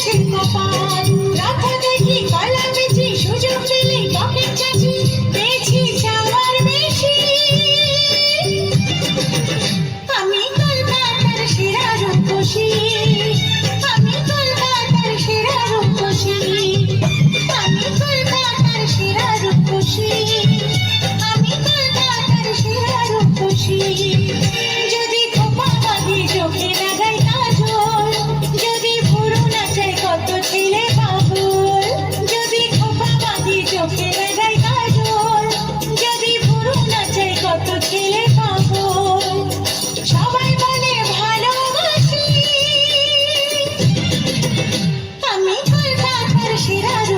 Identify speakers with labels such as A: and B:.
A: করেছেন কপাল রাখা দেখি, কলা বেশি সুযোগ পেলে আমি কলকাতার সেরা রূপসী। আমি কলকাতার সেরা রূপসী। আমি কলকাতার সেরা রূপসী। சிறகு